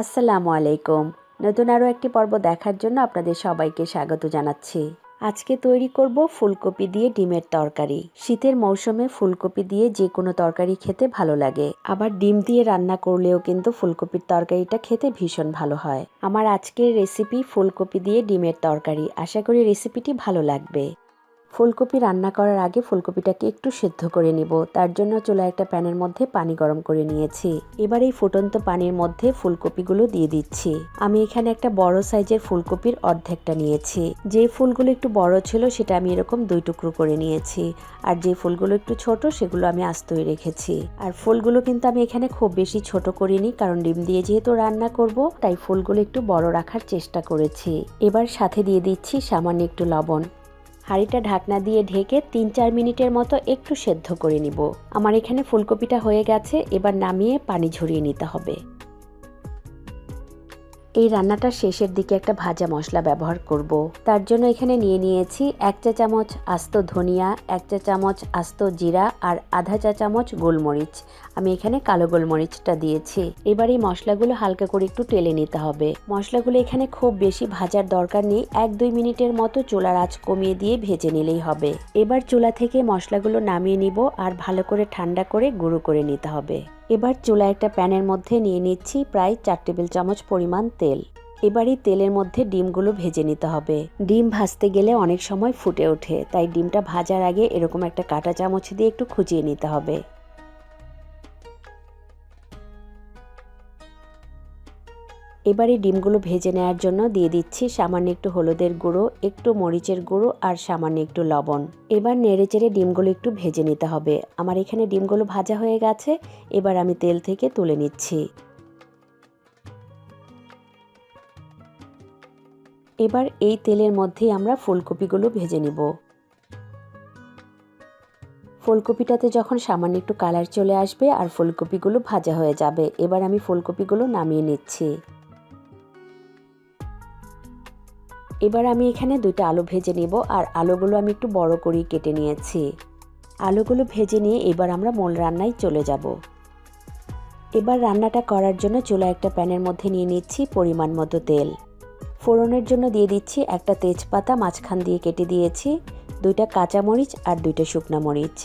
আসসালামু আলাইকুম। নতুন আরও একটি পর্ব দেখার জন্য আপনাদের সবাইকে স্বাগত জানাচ্ছি। আজকে তৈরি করব ফুলকপি দিয়ে ডিমের তরকারি। শীতের মৌসুমে ফুলকপি দিয়ে যে কোনো তরকারি খেতে ভালো লাগে। আবার ডিম দিয়ে রান্না করলেও কিন্তু ফুলকপির তরকারিটা খেতে ভীষণ ভালো হয়। আমার আজকের রেসিপি ফুলকপি দিয়ে ডিমের তরকারি। আশা করি রেসিপিটি ভালো লাগবে। ফুলকপি রান্না করার আগে ফুলকপিটাকে একটু সেদ্ধ করে নিব। তার জন্য চুলা একটা প্যানের মধ্যে পানি গরম করে নিয়েছি। এবার এই ফুটন্ত পানির মধ্যে ফুলকপিগুলো দিয়ে দিচ্ছি। আমি এখানে একটা বড় সাইজের ফুলকপির অর্ধেকটা নিয়েছি। যে ফুলগুলো একটু বড় ছিল সেটা আমি এরকম দুই টুকরো করে নিয়েছি। আর যে ফুলগুলো একটু ছোট, সেগুলো আমি আস্তই রেখেছি। আর ফুলগুলো কিন্তু আমি এখানে খুব বেশি ছোট করিনি, কারণ ডিম দিয়ে যেহেতু রান্না করব, তাই ফুলগুলো একটু বড় রাখার চেষ্টা করেছি। এবার সাথে দিয়ে দিচ্ছি সামান্য একটু লবণ। হাঁড়িটা ঢাকনা দিয়ে ঢেকে তিন চার মিনিটের মতো একটু সেদ্ধ করে নিব। আমার এখানে ফুলকপিটা হয়ে গেছে, এবার নামিয়ে পানি ঝরিয়ে নিতে হবে। এই রান্নাটার শেষের দিকে একটা ভাজা মশলা ব্যবহার করব। তার জন্য এখানে নিয়ে নিয়েছি এক চা চামচ আস্ত ধনিয়া, এক চা চামচ আস্ত জিরা আর আধা চা চামচ গোলমরিচ। আমি এখানে কালো গোলমরিচটা দিয়েছি। এবার এই মশলাগুলো হালকা করে একটু টেলে নিতে হবে। মশলাগুলো এখানে খুব বেশি ভাজার দরকার নেই, এক দুই মিনিটের মতো চুলার আঁচ কমিয়ে দিয়ে ভেজে নিলেই হবে। এবার চুলা থেকে মশলাগুলো নামিয়ে নিব আর ভালো করে ঠান্ডা করে গুঁড়ো করে নিতে হবে। এবার চুলা একটা প্যানের মধ্যে নিয়ে নিচ্ছি প্রায় চার টেবিল চামচ পরিমাণ তেল। এবারই তেলের মধ্যে ডিমগুলো ভেজে নিতে হবে। ডিম ভাজতে গেলে অনেক সময় ফুটে ওঠে, তাই ডিমটা ভাজার আগে এরকম একটা কাঁটা চামচ দিয়ে একটু খুঁজিয়ে নিতে হবে। এবারে ডিমগুলো ভেজে নেওয়ার জন্য দিয়ে দিচ্ছি সামান্য একটু হলুদের গুঁড়ো, একটু মরিচের গুঁড়ো আর সামান্য একটু লবণ। এবার নেড়ে চেড়ে ডিমগুলো একটু ভেজে নিতে হবে। আমার এখানে ডিমগুলো ভাজা হয়ে গেছে, এবার আমি তেল থেকে তুলে নিচ্ছি। এবার এই তেলের মধ্যেই আমরা ফুলকপিগুলো ভেজে নিব। ফুলকপিটাতে যখন সামান্য একটু কালার চলে আসবে আর ফুলকপিগুলো ভাজা হয়ে যাবে, এবার আমি ফুলকপিগুলো নামিয়ে নিচ্ছি। এবার আমি এখানে দুটো আলু ভেজে নেব আর আলুগুলো আমি একটু বড় করেই কেটে নিয়েছি। আলুগুলো ভেজে নিয়ে এবার আমরা মূল রান্নায় চলে যাব। এবার রান্নাটা করার জন্য চুলা একটা প্যানের মধ্যে নিয়ে নিচ্ছি পরিমাণ মতো তেল। ফোড়নের জন্য দিয়ে দিচ্ছি একটা তেজপাতা মাঝখান দিয়ে কেটে দিয়েছি, দুইটা কাঁচামরিচ আর দুইটা শুকনো মরিচ।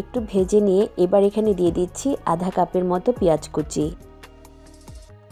একটু ভেজে নিয়ে এবার এখানে দিয়ে দিচ্ছি আধা কাপের মতো পেঁয়াজ কুচি।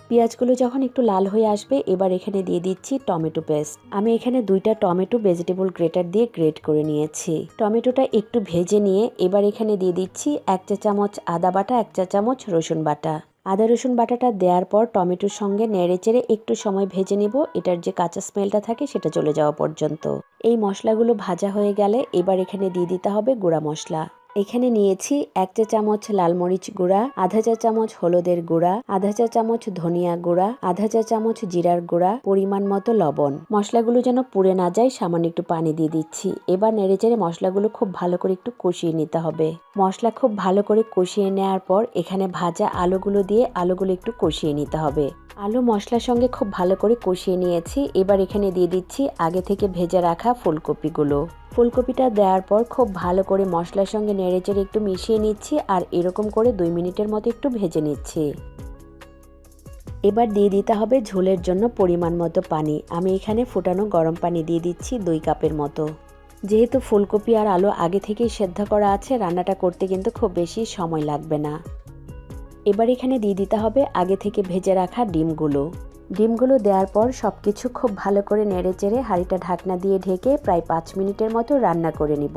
পেঁয়াজগুলো যখন একটু লাল হয়ে আসবে, এবার এখানে দিয়ে দিচ্ছি টমেটো পেস্ট। আমি এখানে দুইটা টমেটো ভেজিটেবল গ্রেটার দিয়ে গ্রেট করে নিয়েছি। টমেটোটা একটু ভেজে নিয়ে এবার এখানে দিয়ে দিচ্ছি এক চা চামচ আদা বাটা, এক চা চামচ রসুন বাটা। আদা রসুন বাটাটা দেওয়ার পর টমেটোর সঙ্গে নেড়ে চেড়ে একটু সময় ভেজে নেব। এটার যে কাঁচা স্মেলটা থাকে সেটা চলে যাওয়া পর্যন্ত। এই মশলাগুলো ভাজা হয়ে গেলে এবার এখানে দিয়ে দিতে হবে গুঁড়া মশলা। এখানে নিয়েছি এক চা চামচ লাল মরিচ গুঁড়া, আধা চা চামচ হলুদের গুঁড়া, আধা চা চামচ ধনিয়া গুঁড়া, আধা চা চামচ জিরার গুঁড়া, পরিমাণ মতো লবণ। মশলাগুলো যেন পুড়ে না যায়, সামান্য একটু পানি দিয়ে দিচ্ছি। এবার নেড়েচেড়ে মশলাগুলো খুব ভালো করে একটু কষিয়ে নিতে হবে। মশলা খুব ভালো করে কষিয়ে নেওয়ার পর এখানে ভাজা আলুগুলো দিয়ে আলুগুলো একটু কষিয়ে নিতে হবে। আলু মশলার সঙ্গে খুব ভালো করে কষিয়ে নিয়েছি। এবার এখানে দিয়ে দিচ্ছি আগে থেকে ভেজে রাখা ফুলকপিগুলো। ফুলকপিটা দেওয়ার পর খুব ভালো করে মশলার সঙ্গে নেড়েচেড়ে একটু মিশিয়ে নিচ্ছি আর এরকম করে দুই মিনিটের মতো একটু ভেজে নিচ্ছি। এবার দিয়ে দিতে হবে ঝোলের জন্য পরিমাণ মতো পানি। আমি এখানে ফুটানো গরম পানি দিয়ে দিচ্ছি দুই কাপের মতো। যেহেতু ফুলকপি আর আলু আগে থেকেই সেদ্ধ করা আছে, রান্নাটা করতে কিন্তু খুব বেশি সময় লাগবে না। এবার এখানে দিয়ে দিতে হবে আগে থেকে ভেজে রাখা ডিমগুলো। ডিমগুলো দেওয়ার পর সব কিছু খুব ভালো করে নেড়ে চেড়ে হাঁড়িটা ঢাকনা দিয়ে ঢেকে প্রায় পাঁচ মিনিটের মতো রান্না করে নিব।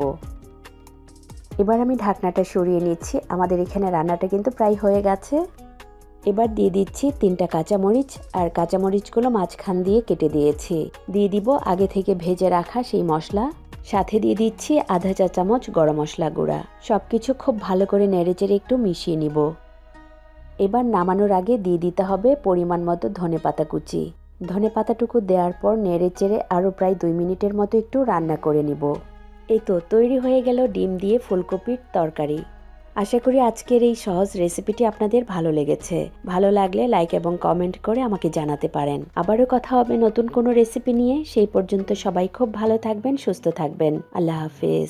এবার আমি ঢাকনাটা সরিয়ে নিচ্ছি। আমাদের এখানে রান্নাটা কিন্তু প্রায় হয়ে গেছে। এবার দিয়ে দিচ্ছি তিনটা কাঁচামরিচ আর কাঁচামরিচগুলো মাঝখান দিয়ে কেটে দিয়েছি। দিয়ে দিব আগে থেকে ভেজে রাখা সেই মশলা। সাথে দিয়ে দিচ্ছি আধা চা চামচ গরম মশলা গুঁড়া। সব কিছু খুব ভালো করে নেড়েচেড়ে একটু মিশিয়ে নিব। এবার নামানোর আগে দিয়ে দিতে হবে পরিমাণ মতো ধনে পাতা কুচি। ধনে পাতাটুকু দেওয়ার পর নেড়ে চেড়ে আরও প্রায় দুই মিনিটের মতো একটু রান্না করে নিব। এই তো, তৈরি হয়ে গেল ডিম দিয়ে ফুলকপির তরকারি। আশা করি আজকের এই সহজ রেসিপিটি আপনাদের ভালো লেগেছে। ভালো লাগলে লাইক এবং কমেন্ট করে আমাকে জানাতে পারেন। আবারও কথা হবে নতুন কোনো রেসিপি নিয়ে। সেই পর্যন্ত সবাই খুব ভালো থাকবেন, সুস্থ থাকবেন। আল্লাহ হাফেজ।